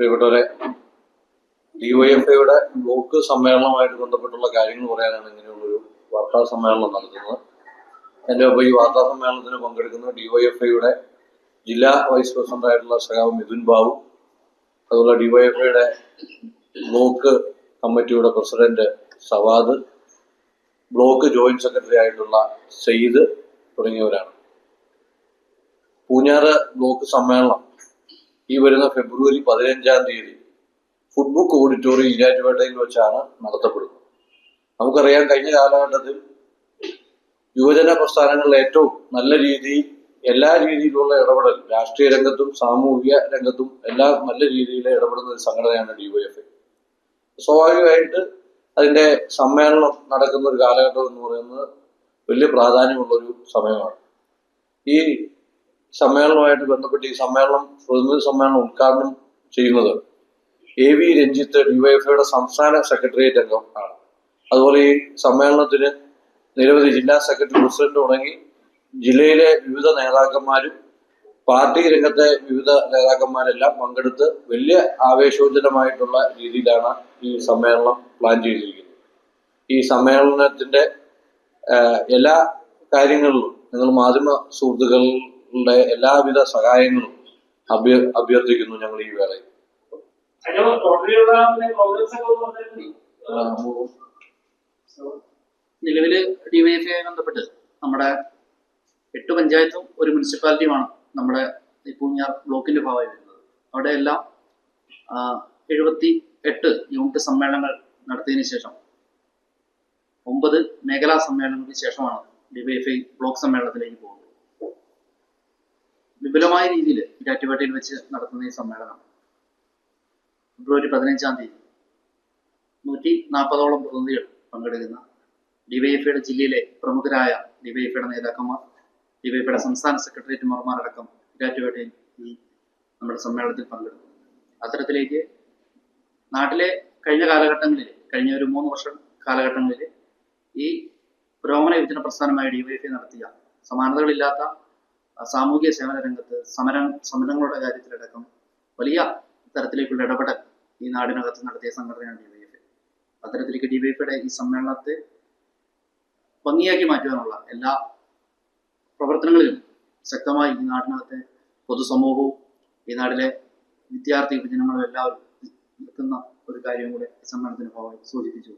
പ്രിയപ്പെട്ടവരെ ഐയുടെ ബ്ലോക്ക് സമ്മേളനവുമായിട്ട് ബന്ധപ്പെട്ടുള്ള കാര്യങ്ങൾ പറയാനാണ് ഇങ്ങനെയുള്ളൊരു വാർത്താ സമ്മേളനം നടത്തുന്നത്. എന്റെ ഒപ്പം ഈ വാർത്താ സമ്മേളനത്തിന് പങ്കെടുക്കുന്ന ഡി വൈ എഫ് ഐയുടെ ജില്ലാ വൈസ് പ്രസിഡന്റായിട്ടുള്ള സഖാവ് മിഥുൻ ബാബു അതുപോലെ ഡി വൈ എഫ് ഐയുടെ ബ്ലോക്ക് കമ്മിറ്റിയുടെ president Savad block joint secretary ആയിട്ടുള്ള സെയ്ദ് തുടങ്ങിയവരാണ്. പൂഞ്ഞാറ് ബ്ലോക്ക് സമ്മേളനം ഈ വരുന്ന ഫെബ്രുവരി പതിനഞ്ചാം തീയതി ഫുട്ബുക്ക് ഓഡിറ്റോറിയം ഈരാറ്റുപേട്ടയിൽ വെച്ചാണ് നടത്തപ്പെടുന്നത്. നമുക്കറിയാം കഴിഞ്ഞ കാലഘട്ടത്തിൽ യുവജന പ്രസ്ഥാനങ്ങളിൽ ഏറ്റവും നല്ല രീതിയിൽ എല്ലാ രീതിയിലുള്ള ഇടപെടൽ രാഷ്ട്രീയ രംഗത്തും സാമൂഹിക രംഗത്തും എല്ലാം നല്ല രീതിയിൽ ഇടപെടുന്ന ഒരു സംഘടനയാണ് ഡിവൈഎഫ്ഐ സ്വാഭാവികമായിട്ട് അതിന്റെ സമ്മേളനം നടക്കുന്ന ഒരു കാലഘട്ടം എന്ന് പറയുന്നത് വലിയ പ്രാധാന്യമുള്ള ഒരു സമയമാണ്. ഈ സമ്മേളനവുമായിട്ട് ബന്ധപ്പെട്ട് ഈ സമ്മേളനം പ്രതിനിധി സമ്മേളനം ഉദ്ഘാടനം ചെയ്യുന്നത് എ വി രഞ്ജിത്ത് ഡിവൈഎഫ്ഐയുടെ സംസ്ഥാന സെക്രട്ടേറിയറ്റ് അംഗം ആണ്. അതുപോലെ ഈ സമ്മേളനത്തിന് നിരവധി ജില്ലാ സെക്രട്ടറി പ്രസിഡന്റ് തുടങ്ങി ജില്ലയിലെ വിവിധ നേതാക്കന്മാരും പാർട്ടി രംഗത്തെ വിവിധ നേതാക്കന്മാരെല്ലാം പങ്കെടുത്ത് വലിയ ആവേശോജ്ജലമായിട്ടുള്ള രീതിയിലാണ് ഈ സമ്മേളനം പ്ലാൻ ചെയ്തിരിക്കുന്നത്. ഈ സമ്മേളനത്തിന്റെ എല്ലാ കാര്യങ്ങളിലും നിങ്ങൾ മാധ്യമ സുഹൃത്തുക്കളുടെ എല്ലാവിധ സഹായങ്ങളും അഭ്യ അഭ്യർത്ഥിക്കുന്നു ഞങ്ങൾ ഈ വേളയിൽ. നിലവിൽ ഡിവൈഎഫ്ഐ ബന്ധപ്പെട്ട് നമ്മുടെ എട്ട് പഞ്ചായത്തും ഒരു മുനിസിപ്പാലിറ്റിയുമാണ് നമ്മുടെ ഈ പൂഞ്ഞാർ ബ്ലോക്കിന്റെ ഭാഗമായി വരുന്നത് അവിടെ എല്ലാം എഴുപത്തി എട്ട് യൂണിറ്റ് സമ്മേളനങ്ങൾ നടത്തിയതിനു ശേഷം ഒമ്പത് മേഖലാ സമ്മേളനങ്ങൾക്ക് ശേഷമാണ് ഡിവൈഎഫ്ഐ ബ്ലോക്ക് സമ്മേളനത്തിലേക്ക് പോകുന്നത്. വിപുലമായ രീതിയിൽ ഇരാറ്റുപേട്ടയിൽ വെച്ച് നടത്തുന്ന ഈ സമ്മേളനം. ഫെബ്രുവരി പതിനഞ്ചാം തീയതി. നൂറ്റി നാൽപ്പതോളം പ്രതിനിധികൾ പങ്കെടുക്കുന്ന ഡിവൈഎഫ്ഐയുടെ ജില്ലയിലെ പ്രമുഖരായ ഡിവൈഎഫ്ഐയുടെ നേതാക്കന്മാർ ഡിവൈഎഫ്ഐയുടെ സംസ്ഥാന സെക്രട്ടേറിയറ്റുമാർമാരടക്കം ഇരാറ്റുപേട്ടയിൽ ഈ നമ്മുടെ സമ്മേളനത്തിൽ പങ്കെടുക്കും. അത്തരത്തിലേക്ക് നാട്ടിലെ കഴിഞ്ഞ കാലഘട്ടങ്ങളിൽ കഴിഞ്ഞ ഒരു മൂന്ന് വർഷം കാലഘട്ടങ്ങളിൽ ഈ പുരോഗമന യുവജന പ്രസ്ഥാനമായ ഡിവൈഎഫ്ഐ നടത്തിയ സമാനതകളില്ലാത്ത സാമൂഹിക സേവന രംഗത്ത് സമരം സമരങ്ങളുടെ കാര്യത്തിലടക്കം വലിയ തരത്തിലേക്കുള്ള ഇടപെടൽ ഈ നാടിനകത്ത് നടത്തിയ സംഘടനയാണ് ഡിവൈഎഫ്ഐ അത്തരത്തിലേക്ക് ഡിവൈഎഫ്ഐയുടെ ഈ സമ്മേളനത്തെ ഭംഗിയാക്കി മാറ്റുവാനുള്ള എല്ലാ പ്രവർത്തനങ്ങളിലും ശക്തമായി ഈ നാടിനകത്തെ പൊതുസമൂഹവും ഈ നാട്ടിലെ വിദ്യാർത്ഥി യുവജനങ്ങളും എല്ലാവരും നിൽക്കുന്ന ഒരു കാര്യം കൂടെ സമ്മേളനത്തിന് ഭാഗമായി സൂചിപ്പിച്ചു.